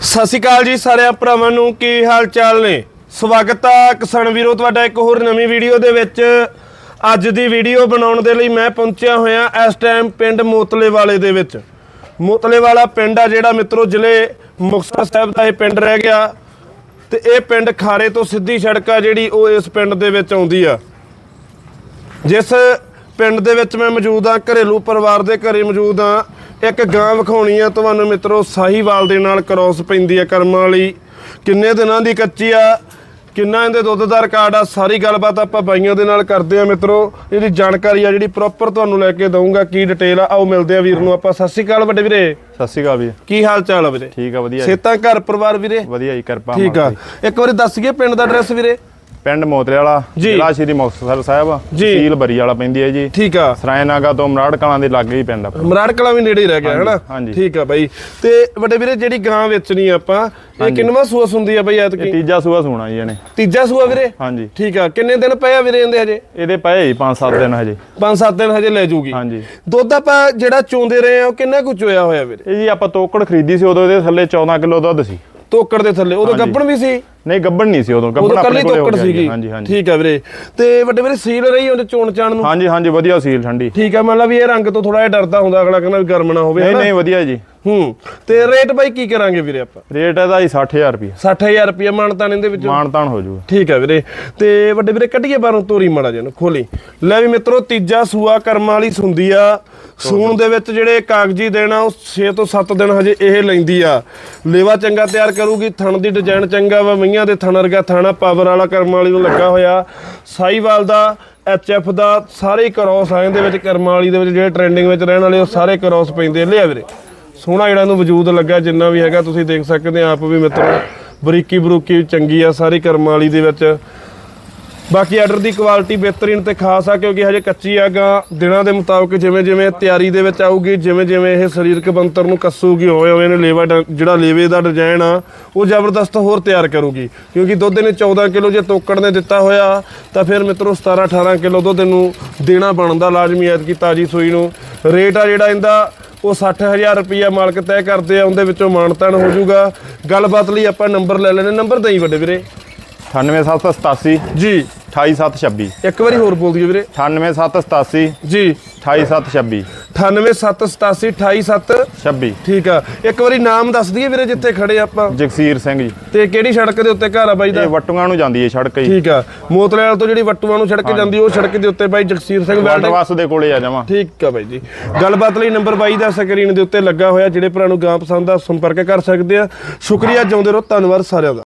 ਸਤਿ ਸ਼੍ਰੀ ਅਕਾਲ ਜੀ ਸਾਰਿਆਂ ਭਰਾਵਾਂ ਨੂੰ, ਕੀ ਹਾਲ ਚਾਲ ਨੇ? ਸਵਾਗਤ ਆ ਕਿਸਾਨ ਵੀਰੋ, ਤੁਹਾਡਾ ਇੱਕ ਹੋਰ ਨਵੀਂ ਵੀਡੀਓ ਦੇ ਵਿੱਚ। ਅੱਜ ਦੀ ਵੀਡੀਓ ਬਣਾਉਣ ਦੇ ਲਈ ਮੈਂ ਪਹੁੰਚਿਆ ਹੋਇਆ ਇਸ ਟਾਈਮ ਪਿੰਡ ਮੋਤਲੇ ਵਾਲੇ ਦੇ ਵਿੱਚ। ਮੋਤਲੇ ਵਾਲਾ ਪਿੰਡ ਆ ਜਿਹੜਾ ਮਿੱਤਰੋ, ਜ਼ਿਲ੍ਹੇ ਮੁਕਤਸਰ ਸਾਹਿਬ ਦਾ ਇਹ ਪਿੰਡ ਰਹਿ ਗਿਆ। ਤੇ ਇਹ ਪਿੰਡ ਖਾਰੇ ਤੋਂ ਸਿੱਧੀ ਸੜਕ ਆ ਜਿਹੜੀ ਉਹ ਇਸ ਪਿੰਡ ਦੇ ਵਿੱਚ ਆਉਂਦੀ ਆ। ਜਿਸ ਪਿੰਡ ਦੇ ਵਿੱਚ ਮੈਂ ਮੌਜੂਦ ਆ, ਘਰੇਲੂ ਪਰਿਵਾਰ ਦੇ ਘਰੇ ਮੌਜੂਦ ਆ। ਇੱਕ ਗਾਂ ਵਿਖਾਉਣੀ ਆ ਤੁਹਾਨੂੰ ਮਿੱਤਰੋ ਸਾਹੀਵਾਲ ਦੇ ਨਾਲ ਕ੍ਰਾਸ ਪੈਂਦੀ ਆ ਕਰਮਾਂ ਵਾਲੀ। ਕਿੰਨੇ ਦਿਨਾਂ ਦੀ ਕੱਚੀ ਆ ਕਿੰਨਾ ਇਹਦੇ ਦੁੱਧ ਦਾ ਰਿਕਾਰਡ ਆ ਸਾਰੀ ਗੱਲਬਾਤ ਆਪਾਂ ਬਾਈਆਂ ਦੇ ਨਾਲ ਕਰਦੇ ਆ ਮਿੱਤਰੋ। ਇਹਦੀ ਜਾਣਕਾਰੀ ਆ ਜਿਹੜੀ ਪ੍ਰੋਪਰ ਤੁਹਾਨੂੰ ਲੈ ਕੇ ਦਊਂਗਾ ਕੀ ਡਿਟੇਲ ਆ ਆਓ ਮਿਲਦੇ ਆ ਵੀਰ ਨੂੰ ਆਪਾਂ। ਸਤਿ ਸ਼੍ਰੀ ਅਕਾਲ ਵੱਡੇ ਵੀਰੇ। ਸਤਿ ਸ਼੍ਰੀ ਅਕਾਲ ਵੀਰ। ਕੀ ਹਾਲ ਚਾਲ ਆ ਵੀਰੇ? ਠੀਕ ਆ ਵਧੀਆ। ਸੇਤਾਂ ਘਰ ਪਰਿਵਾਰ ਵੀਰੇ? ਵਧੀਆ ਜੀ ਕਿਰਪਾ ਠੀਕ ਆ। ਇੱਕ ਵਾਰੀ ਦੱਸ ਗਏ ਪਿੰਡ ਦਾ ਐਡਰੈਸ ਵੀਰੇ। ਪਿੰਡ ਮੋਤਰੇ ਵਾਲਾ ਜੀ। ਜ਼ਿਲ੍ਹਾ ਸ਼੍ਰੀ ਮੁਕਤਸਰ ਸਾਹਿਬ ਜੀ। ਤਹਿਸੀਲ ਬਰੀ ਵਾਲਾ ਪੈਂਦੀ ਹੈ ਜੀ। ਠੀਕ ਆ। ਸਰਾਇਨਾਗਾ ਤੋਂ ਮਰਾੜ ਕਲਾਂ ਦੇ ਲਾਗੇ ਹੀ ਪਿੰਡ ਆਪਣਾ। ਮਰਾੜ ਕਲਾਂ ਵੀ ਨੇੜੇ ਹੀ ਰਹਿ ਗਿਆ ਹੈਨਾ? ਹਾਂਜੀ। ਠੀਕ ਆ ਬਾਈ। ਤੇ ਵੱਡੇ ਵੀਰੇ ਜਿਹੜੀ ਗਾਂ ਵੇਚਣੀ ਆ ਆਪਾਂ ਇਹ ਕਿੰਨਵਾ ਸੂਆ ਹੁੰਦੀ ਆ ਬਾਈ ਇਹ ਐਤਕੀ ਤੀਜਾ ਸੂਆ ਸੂਣਾ ਜੀ ਇਹਨੇ। ਤੀਜਾ ਸੂਆ ਵੀਰੇ? ਹਾਂਜੀ। ਠੀਕ ਆ। ਕਿੰਨੇ ਦਿਨ ਪਏ ਆ ਵੀਰੇ ਇਹਦੇ ਹਜੇ? ਇਹਦੇ ਪਏ ਜੀ 5-7 ਦਿਨ ਹਜੇ। 5-7 ਦਿਨ ਹਜੇ ਲੈ ਜੂਗੀ। ਹਾਂਜੀ। ਦੁੱਧ ਆਪਾਂ ਜਿਹੜਾ ਚੋਂਦੇ ਰਹੇ ਆ ਉਹ ਕਿੰਨਾ ਕੁ ਚੋਇਆ ਹੋਇਆ ਵੀਰੇ? ਇਹ ਜੀ ਆਪਾਂ ਤੋਕੜ ਖਰੀਦੀ ਸੀ ਉਦੋਂ ਇਹਦੇ ਥੱਲੇ 14 ਕਿਲੋ ਦੁੱਧ ਸੀ। ਤੋਕੜ ਦੇ ਥੱਲੇ ਉਦੋਂ ਗੱਬਣ ਵੀ ਸੀ? ਨਹੀਂ ਗੱਬਣ ਨਹੀਂ ਸੀ ਉਦੋਂ ਗੱਬਣ ਆਪਣੇ ਕੋਲੇ ਹੋ ਤੋਕੜ। ਸੀਗੀ। ਹਾਂਜੀ ਹਾਂਜੀ। ਠੀਕ ਆ ਵੀਰੇ। ਤੇ ਵੱਡੇ ਵੀਰੇ ਸੀਲ ਰਹੀ ਉਹਦੇ ਚੋਣ ਚਾਣ ਨੂੰ? ਹਾਂਜੀ ਹਾਂਜੀ ਵਧੀਆ ਸੀਲ ਠੰਡੀ। ਠੀਕ ਮੰਨ ਲਾ ਵੀ ਇਹ ਰੰਗ ਤੋਂ ਥੋੜਾ ਜਿਹਾ ਡਰਦਾ ਹੁੰਦਾ ਅਗਲਾ ਕਹਿੰਦਾ ਵੀ ਗਰਮ ਨਾ ਹੋਵੇ ਨਹੀਂ? ਨਹੀਂ ਵਧੀਆ ਜੀ। ਹੂੰ ਤੇ ਰੇਟ ਬਾਈ ਕੀ ਕਰਾਂਗੇ ਵੀਰੇ ਆਪਾਂ? ਰੇਟ ਇਹਦਾ ਜੀ 60000 ਰੁਪਏ 60000 ਰੁਪਏ ਮਾਨਤਾਨ ਇਹਦੇ ਵਿੱਚੋਂ? ਮਾਨਤਾਨ ਹੋ ਜਾਊਗਾ ਠੀਕ ਹੈ ਵੀਰੇ ਤੇ ਵੱਡੇ ਵੀਰੇ ਕੱਢੀਏ ਬਾਹਰੋਂ ਤੋਰੀ ਮਾੜਾ ਜਿਹਾ ਖੋਲੀ। ਲੈ ਵੀ ਮਿੱਤਰੋ ਤੀਜਾ ਸੂਆ ਕਰਮਾਂ ਵਾਲੀ ਸੁੰਦੀ ਆ। ਸੂਣ ਦੇ ਵਿੱਚ ਜਿਹੜੇ ਕਾਗਜ਼ੀ ਦੇਣਾ ਉਹ 6 ਤੋਂ 7 ਦਿਨ ਹਜੇ ਇਹ ਲੈਂਦੀ ਆ। ਲੇਵਾ ਚੰਗਾ ਤਿਆਰ ਕਰੂਗੀ ਥਣ ਦੀ ਡਿਜ਼ਾਈਨ ਚੰਗਾ ਵਾ ਮਈਆਂ ਦੇ ਥਣ ਵਰਗਾ ਥਾਣਾ ਪਾਵਰ ਵਾਲਾ ਕਰਮਾਂ ਵਾਲੀ ਨੂੰ ਲੱਗਾ ਹੋਇਆ। ਸਾਈਵਾਲ ਦਾ ਐਚਐਫ ਦਾ ਸਾਰੇ ਕ੍ਰੋਸ ਆ ਇਹਦੇ ਵਿੱਚ ਕਰਮਾਂ ਵਾਲੀ ਦੇ ਵਿੱਚ ਜਿਹੜੇ ਟ੍ਰੈਂਡਿੰਗ ਵਿੱਚ ਰਹਿਣ ਵਾਲੇ ਉਹ ਸਾਰੇ ਕ੍ਰੋਸ ਪੈਂਦੇ ਲਿਆ ਵੀਰੇ। ਸੋਹਣਾ ਜਿਹੜਾ ਇਹਨੂੰ ਵਜੂਦ ਲੱਗਾ, ਜਿੰਨਾ ਵੀ ਹੈਗਾ ਤੁਸੀਂ ਦੇਖ ਸਕਦੇ ਆ, ਆਪ ਵੀ ਮਿੱਤਰੋ, ਬਰੀਕੀ ਬਰੂਕੀ, ਚੰਗੀ ਆ, ਸਾਰੀ ਕਰਮਾਂ ਵਾਲੀ ਦੇ ਵਿੱਚ। ਬਾਕੀ ਆਰਡਰ ਦੀ ਕੁਆਲਿਟੀ ਬਿਹਤਰੀਨ ਤੇ ਖਾਸ ਆ, ਕਿਉਂਕਿ ਹਜੇ ਕੱਚੀ ਆਗਾ ਦਿਨਾਂ ਦੇ ਮੁਤਾਬਕ ਜਿਵੇਂ ਜਿਵੇਂ ਤਿਆਰੀ ਦੇ ਵਿੱਚ ਆਊਗੀ ਜਿਵੇਂ ਜਿਵੇਂ ਇਹ ਸਰੀਰਕ ਬੰਤਰ ਨੂੰ ਕੱਸੂਗੀ ਹੋਵੇ ਹੋਵੇ ਨੇ ਲੇਵਾ ਡ- ਜਿਹੜਾ ਲੇਵੇ ਦਾ ਡਿਜ਼ਾਈਨ ਆ, ਉਹ ਜ਼ਬਰਦਸਤ ਹੋਰ ਤਿਆਰ ਕਰੂਗੀ। ਕਿਉਂਕਿ ਦੁੱਧ ਨੇ 14 ਕਿਲੋ ਜੇ ਤੋਕੜ ਨੇ ਦਿੱਤਾ ਹੋਇਆ, ਤਾਂ ਫਿਰ ਮਿੱਤਰੋ 17 18 ਕਿਲੋ ਦੁੱਧ ਨੂੰ ਦੇਣਾ ਬਣਦਾ ਲਾਜ਼ਮੀ ਐਤਕੀ ਤਾਜੀ ਸੂਈ ਨੂੰ। ਰੇਟ ਆ ਜਿਹੜਾ ਇਹਦਾ ਉਹ 60000 ਰੁਪਈਆ ਮਾਲਕ ਤੈਅ ਕਰਦੇ ਆ ਉਹਦੇ ਵਿੱਚੋਂ ਮਾਨਤਾਨ ਹੋ ਜਾਊਗਾ। ਗੱਲਬਾਤ ਲਈ ਆਪਾਂ ਨੰਬਰ ਲੈ ਲੈਣੇ ਨੰਬਰ ਦੇਈ ਵੱਡੇ ਵੀਰੇ। 98787 ਜੀ। 28726 ਇੱਕ ਵਾਰੀ ਹੋਰ ਬੋਲ ਦਿਓ ਵੀਰੇ। 98787 ਜੀ। 28726 9877 287 26 ਠੀਕ ਆ ਇੱਕ ਵਾਰੀ ਨਾਮ ਦੱਸ ਦਈਏ ਵੀਰੇ ਜਿੱਥੇ ਖੜੇ ਆਪਾਂ ਜਗਸੀਰ ਸਿੰਘ ਜੀ ਤੇ ਕਿਹੜੀ ਸੜਕ ਦੇ ਉੱਤੇ ਘਰ ਆ ਬਾਈ ਦਾ ਇਹ ਵਟੂਆਂ ਨੂੰ ਜਾਂਦੀ ਹੈ ਸੜਕ ਜੀ ਠੀਕ ਆ ਮੋਤਲੇ ਵਾਲ ਤੋਂ ਜਿਹੜੀ ਵੱਟੂਆਂ ਨੂੰ ਸੜਕ ਜਾਂਦੀ ਉਹ ਸੜਕ ਦੇ ਉੱਤੇ ਬਾਈ Jagsir Singh weld water wash ਦੇ ਕੋਲੇ ਆ ਜਾਵਾਂ ਠੀਕ ਆ ਬਾਈ ਜੀ ਗੱਲਬਾਤ ਲਈ ਨੰਬਰ ਬਾਈ ਦਾ ਸਕਰੀਨ ਦੇ ਉੱਤੇ ਲੱਗਾ ਹੋਇਆ ਜਿਹੜੇ ਭਰਾ ਨੂੰ ਗਾਂ ਪਸੰਦ ਆ ਸੰਪਰਕ ਕਰ ਸਕਦੇ ਆ ਸ਼ੁਕਰੀਆ ਜਿਉਂਦੇ ਰਹੋ ਧੰਨਵਾਦ ਸਾਰਿਆਂ ਦਾ